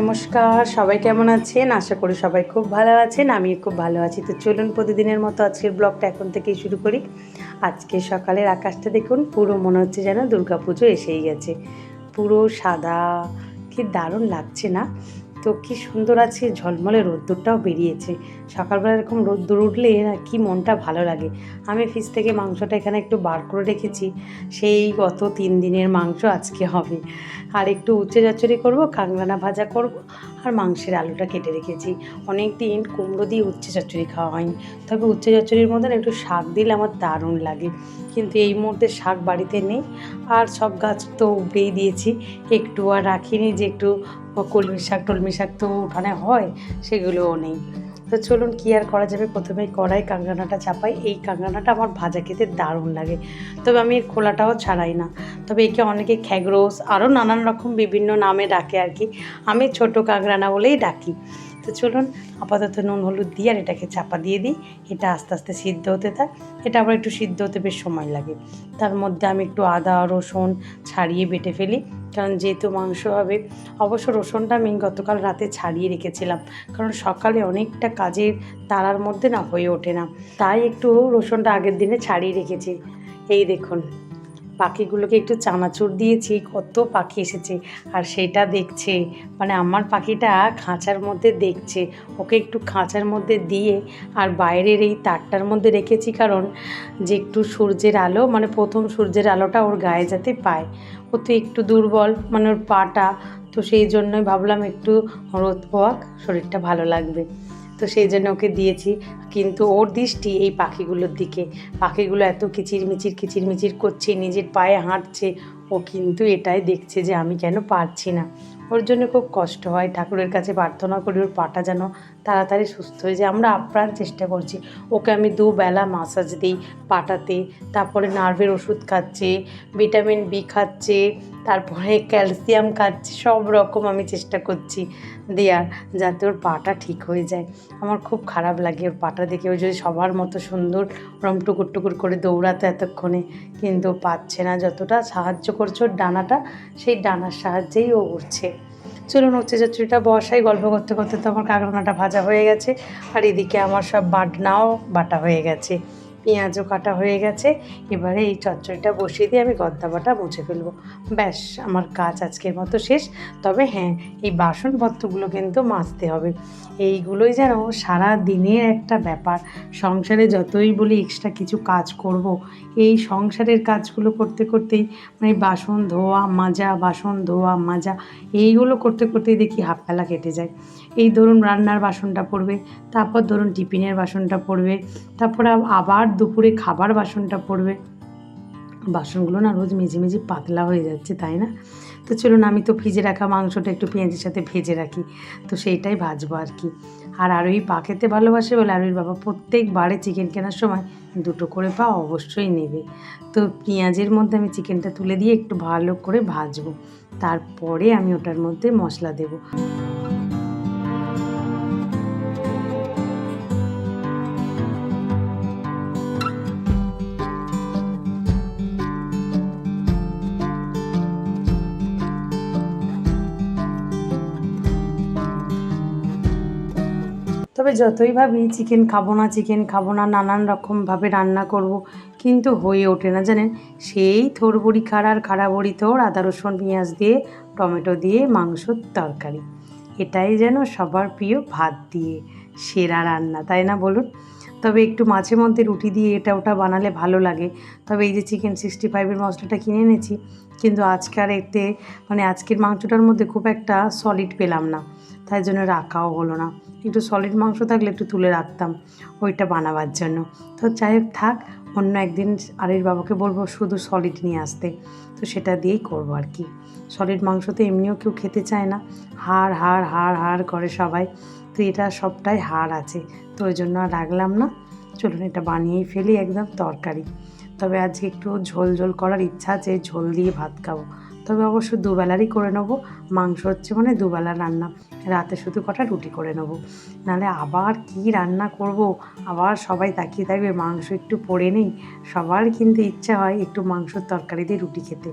নমস্কার, সবাই কেমন আছেন? আশা করি সবাই খুব ভালো আছেন আমি খুব ভালো আছি। তো চলুন প্রতিদিনের মতো আজকের ব্লগটা এখন থেকেই শুরু করি। আজকে সকালের আকাশটা দেখুন, পুরো মনে হচ্ছে যেন দুর্গাপুজো এসেই গেছে। পুরো সাদা, কি দারুণ লাগছে না? তো কি সুন্দর আছে, ঝলমলে রোদ্দুরটাও বেরিয়েছে। সকালবেলা এরকম রোদ্দুর উঠলে না কি মনটা ভালো লাগে। আমি ফ্রিজ থেকে মাংসটা এখানে একটু বার করে রেখেছি, সেই গত তিন দিনের মাংস আজকে হবে। আর একটু উচ্চে চচ্চড়ি করব কাংরানা ভাজা করব, আর মাংসের আলুটা কেটে রেখেছি। অনেক দিন কুমড়ো দিয়ে উচ্ছে চচ্চড়ি খাওয়া হয়নি। তবে উচ্ছে চচ্চড়ির মধ্যে একটু শাক দিলে আমার দারুণ লাগে। কিন্তু এই মুহূর্তে শাক বাড়িতে নেই, আর সব গাছ তো উপড়েই দিয়েছি। একটু আর রাখিনি যে একটু কলমি শাক টলমি শাক তো উঠানে হয়, সেগুলোও নেই। তো চলুন কী আর করা যাবে? প্রথমে কড়াই কাঙ্গানাটা চাপাই। এই কাঙ্গানাটা আমার ভাজা খেতে দারুণ লাগে। তবে আমি এর খোলাটাও ছাড়াই না। তবে একে অনেকে খ্যাগরোস, আরও নানান রকম বিভিন্ন নামে ডাকে আর কি। আমি ছোট কাঁকড়ানা বলেই ডাকি। তো চলুন আপাতত নুন, হলুদ দিয়ে আর এটাকে চাপা দিয়ে দিই। এটা আস্তে আস্তে সিদ্ধ হতে থাক। এটা আবার একটু সিদ্ধ হতে বেশ সময় লাগে। তার মধ্যে আমি একটু আদা, রসুন ছাড়িয়ে বেটে ফেলি। কারণ যেহেতু মাংস হবে, অবশ্য রসুনটা আমি গতকাল রাতে ছাড়িয়ে রেখেছিলাম। কারণ সকালে অনেকটা কাজের তারার মধ্যে না হয়ে ওঠে না। তাই একটু রসুনটা আগের দিনে ছাড়িয়ে রেখেছি। এই দেখুন। পাখিগুলোকে একটু চানাচুর দিয়েছি, কত পাখি এসেছে। আর সেটা দেখছে মানে আমার পাখিটা খাঁচার মধ্যে দেখছে। ওকে একটু খাঁচার মধ্যে দিয়ে আর বাইরের এই তারটার মধ্যে রেখেছি কারণ যে একটু সূর্যের আলো মানে প্রথম সূর্যের আলোটা ওর গায়ে যাতে পায়। ও তো একটু দুর্বল মানে ওর পাটা, তো সেই জন্যই ভাবলাম একটু রোদ পোয়াক শরীরটা ভালো লাগবে। তো সেই জন্য ওকে দিয়েছি। কিন্তু ওর দৃষ্টি এই পাখিগুলোর দিকে। পাখিগুলো এত কিচিরমিচির কিচিরমিচির করছে, নিজের পায়ে হাঁটছে। ও কিন্তু এটাই দেখছে যে আমি কেন পারছি না। ওর জন্য খুব কষ্ট হয়। ঠাকুরের কাছে প্রার্থনা করি ওর পাটা যেন তাড়াতাড়ি সুস্থ হয়ে যায়। আমরা আপ্রাণ চেষ্টা করছি। ওকে আমি দুবেলা মাসাজ দিই, পাটাতে, তারপরে নার্ভের ওষুধ খাচ্ছে ভিটামিন বি খাচ্ছে, তারপরে ক্যালসিয়াম খাচ্ছে, সব রকম আমি চেষ্টা করছি দেওয়ার যাতে ওর পাটা ঠিক হয়ে যায়। আমার খুব খারাপ লাগে ওর পাটা দেখে। ও যদি সবার মতো সুন্দর ওরম টুকুর টুকুর করে দৌড়াতে এতক্ষণে, কিন্তু পাচ্ছে না। যতটা সাহায্য করছে ওর ডানাটা, সেই ডানার সাহায্যেই ও উঠছে চলুন হচ্ছে চচ্চড়িটা বসাই, গল্প করতে করতে তো আমার কাঁকড়ানাটা ভাজা হয়ে গেছে। আর এদিকে আমার সব বাটনাও বাটা হয়ে গেছে। পেঁয়াজও কাটা হয়ে গেছে। এবারে এই চচ্চড়িটা বসিয়ে দিয়ে আমি গদ্দা বাটা মুছে ফেলব। ব্যাস, আমার কাজ আজকের মতো শেষ। তবে হ্যাঁ এই বাসনপত্রগুলো কিন্তু মাজতে হবে। এইগুলোই যেন সারা দিনের একটা ব্যাপার। সংসারে যতই বলি এক্সট্রা কিছু কাজ করব, এই সংসারের কাজগুলো করতে করতেই মানে বাসন ধোয়া, মাজা, বাসন ধোয়া, মাজা, এইগুলো করতে করতেই দেখি হাফ বেলা কেটে যায়। এই ধরুন রান্নার বাসনটা পড়বে, তারপর ধরুন টিফিনের বাসনটা পড়বে, তারপর আবার দুপুরে খাবার বাসনটা পড়বে। বাসনগুলো না রোজ মেঝে মেঝে পাতলা হয়ে যাচ্ছে, তাই না? তো চলুন, আমি তো ফ্রিজে রাখা মাংসটা একটু পেঁয়াজের সাথে ভেজে রাখি। তো সেইটাই ভাজবো আর কি। আর আরোই পা খেতে ভালোবাসে বলে আরোই বাবা প্রত্যেকবারে চিকেন কেনার সময় দুটো করে পা অবশ্যই নেবে। তো পেঁয়াজের মধ্যে আমি চিকেনটা তুলে দিয়ে একটু ভালো করে ভাজবো। তারপরে আমি ওটার মধ্যে মশলা দেবো। তবে যতই ভাবি চিকেন খাব না চিকেন খাব না, নানান রকমভাবে রান্না করব, কিন্তু হয়ে ওঠে না, জানেন? সেই থোর বড়ি খাড়া আর খাড়া বড়ি থোর আদা, রসুন, পেঁয়াজ দিয়ে, টমেটো দিয়ে মাংসর তরকারি। এটাই যেন সবার প্রিয় ভাত দিয়ে সেরা রান্না, তাই না বলুন? তবে একটু মাঝে মধ্যে রুটি দিয়ে এটা ওটা বানালে ভালো লাগে। তবে এই যে চিকেন সিক্সটি ফাইভের মশলাটা কিনে এনেছি, কিন্তু আজকার এতে মানে আজকের মাংসটার মধ্যে খুব একটা সলিড পেলাম না। তাই জন্য রাখাও হলো না। একটু সলিড মাংস থাকলে একটু তুলে রাখতাম, ওইটা বানাবার জন্য। তো হোক, থাক, অন্য একদিন আরের বাবাকে বলব শুধু সলিড নিয়ে আসতে। তো সেটা দিয়েই করব আর কি। সলিড মাংস তো এমনিও কেউ খেতে চায় না। হাড় হাড় হাড় হাড় করে সবাই। তো এটা সবটাই হাড় আছে। তো ওই জন্য আর রাখলাম না। চলুন, এটা বানিয়েই ফেলি একদম তরকারি। তবে আজকে একটু ঝোল ঝোল করার ইচ্ছা আছে, ঝোল দিয়ে ভাত খাব। তবে অবশ্য দুবেলারই করে নেব। মাংস হচ্ছে মানে দুবেলা রান্না। রাতে শুধু কটা রুটি করে নেব। নাহলে আবার কি রান্না করব? আবার সবাই তাকিয়ে থাকবে, মাংস একটু পড়ে নেই। সবার কিন্তু ইচ্ছা হয় একটু মাংসর তরকারি দিয়ে রুটি খেতে।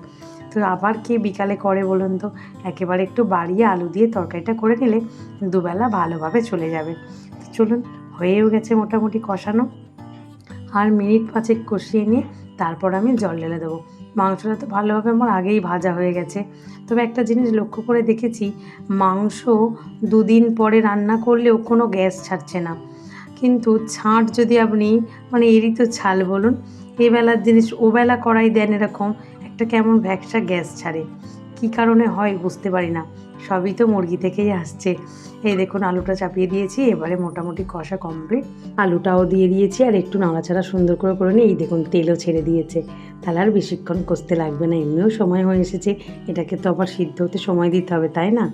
তো আবার কে বিকালে করে বলুন তো? একেবারে একটু বাড়িয়ে আলু দিয়ে তরকারিটা করে নিলে দুবেলা ভালোভাবে চলে যাবে। চলুন, হয়েও গেছে মোটামুটি কষানো। আর মিনিট পাঁচেক কষিয়ে নিয়ে তারপর আমি জল ঢেলে দেবো। মাংসটা তো ভালোভাবে আমার আগেই ভাজা হয়ে গেছে। তবে একটা জিনিস লক্ষ্য করে দেখেছি, মাংস দুদিন পরে রান্না করলেও কোনো গ্যাস ছাড়ছে না। কিন্তু ছাঁট যদি আপনি মানে এরই তো ছাল বলুন এবেলার জিনিস ওবেলা করাই দেন এরকম, একটা কেমন ভ্যাকসা গ্যাস ছাড়ে। কী কারণে হয় বুঝতে পারি না। সবই তো মুরগি থেকেই আসছে। এই দেখুন, আলুটা চাপিয়ে দিয়েছি, এবারে মোটামুটি কষা কমপ্লিট আলুটাও দিয়ে দিয়েছি, আর একটু নাড়াচাড়া সুন্দর করে করে নিই। এই দেখুন, তেলও ছেড়ে দিয়েছে। তাহলে আর বেশিক্ষণ কষতে লাগবে না, এমনিও সময় হয়ে এসেছে। এটাকে তো আবার সিদ্ধ হতে সময় দিতে হবে, তাই না?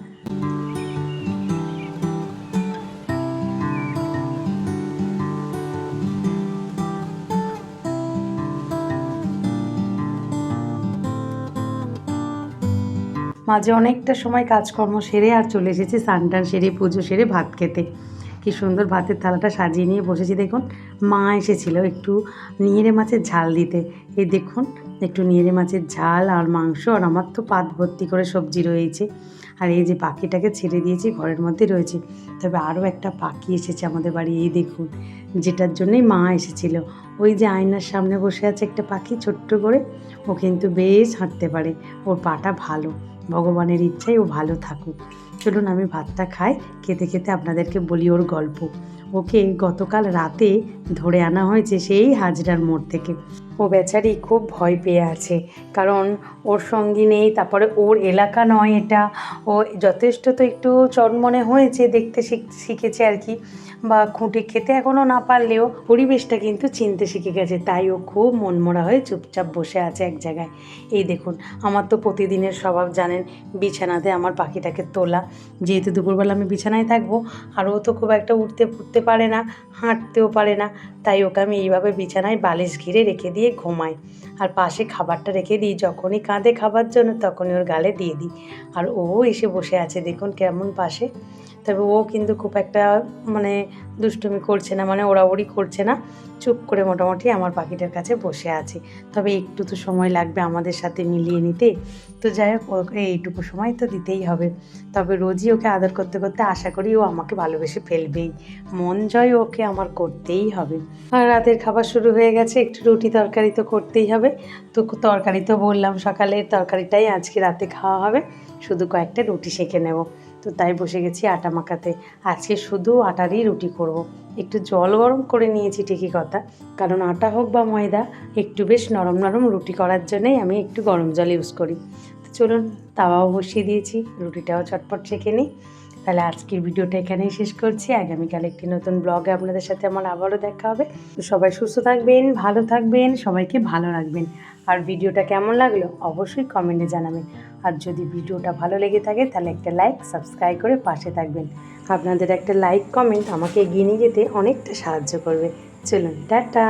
মাঝে অনেকটা সময় কাজকর্ম সেরে আর চলে এসেছি স্নান সেরে, পুজো সেরে, ভাত খেতে। কি সুন্দর ভাতের থালাটা সাজিয়ে নিয়ে বসেছি, দেখুন। মা এসেছিল একটু নিয়েরে মাছের ঝাল দিতে। এই দেখুন, একটু নিয়েরে মাছের ঝাল আর মাংস আর আমার তো পাত ভর্তি করে সবজি রয়েছে। আর এই যে পাখিটাকে ছেড়ে দিয়েছি, ঘরের মধ্যে রয়েছে। তবে আরও একটা পাখি এসেছে আমাদের বাড়ি, এই দেখুন, যেটার জন্যই মা এসেছিল। ওই যে আয়নার সামনে বসে আছে একটা পাখি, ছোট্ট করে। ও কিন্তু বেশ হাঁটতে পারে, ওর পাটা ভালো। ভগবানের ইচ্ছাই ও ভালো থাকুক। চলুন আমি ভাতটা খাই, খেতে খেতে আপনাদেরকে বলি ওর গল্প। ওকে গতকাল রাতে ধরে আনা হয়েছে সেই হাজরার মোড় থেকে। ও বেচারি খুব ভয় পেয়ে আছে। কারণ ওর সঙ্গী নেই, তারপরে ওর এলাকা নয় এটা। ও যথেষ্ট তো একটু চনমনে হয়েছে, দেখতে শিখ- শিখেছে আর কি। বা খুঁটে খেতে এখনও না পারলেও পরিবেশটা কিন্তু চিনতে শিখে গেছে। তাই ও খুব মনমরা হয়ে চুপচাপ বসে আছে এক জায়গায়। এই দেখুন, আমার তো প্রতিদিনের স্বভাব, জানেন, বিছানাতে আমার পাখিটাকে তোলা। যেহেতু দুপুরবেলা আমি বিছানায় থাকব, আর ও তো খুব একটা উঠতে ফুটতে পারে না, হাঁটতেও পারে না। তাই ওকে আমি এইভাবে বিছানায় বালিশ ঘিরে রেখে দিয়ে ঘুমাই আর পাশে খাবারটা রেখে দিই, যখনই কাঁধে খাবার জন্য তখনই ওর গালে দিয়ে দিই। আর ও এসে বসে আছে, দেখুন কেমন পাশে। তবে ও কিন্তু খুব একটা মানে দুষ্টুমি করছে না মানে ওড়াউড়ি করছে না। চুপ করে মোটামুটি আমার পাখিটার কাছে বসে আছে। তবে একটু তো সময় লাগবে আমাদের সাথে মিলিয়ে নিতে। তো যাই হোক, ওকে এইটুকু সময় তো দিতেই হবে। তবে রোজই ওকে আদর করতে করতে আশা করি ও আমাকে ভালোবেসে ফেলবেই। মন জয় ওকে আমার করতেই হবে। আর রাতের খাবার শুরু হয়ে গেছে, একটু রুটি তরকারি তো করতেই হবে। তো তরকারি তো বললাম সকালের তরকারিটাই আজকে রাতে খাওয়া হবে। শুধু কয়েকটা রুটি সেঁকে নেব। তো তাই বসে গেছি আটা মাখাতে। আজকে শুধু আটারই রুটি করব। একটু জল গরম করে নিয়েছি, ঠিকই কথা। কারণ আটা হোক বা ময়দা, একটু বেশ নরম নরম রুটি করার জন্যেই আমি একটু গরম জল ইউজ করি। তো চলুন, তাওয়াও বসিয়ে দিয়েছি, রুটিটাও চটপট ছেঁকে নিই। তাহলে আজকের ভিডিওটা এখানেই শেষ করছি। আগামীকাল একটি নতুন ব্লগে আপনাদের সাথে আমার আবারও দেখা হবে। তো সবাই সুস্থ থাকবেন, ভালো থাকবেন, সবাইকে ভালো রাখবেন। আর ভিডিওটা কেমন লাগল অবশ্যই কমেন্টে জানাবেন। আর যদি ভিডিওটা ভালো লেগে থাকে তাহলে একটা লাইক, সাবস্ক্রাইব করে পাশে থাকবেন। আপনাদের একটা লাইক, কমেন্ট আমাকে এগিয়ে নিয়ে যেতে অনেকটা সাহায্য করবে। চলুন, টাটা!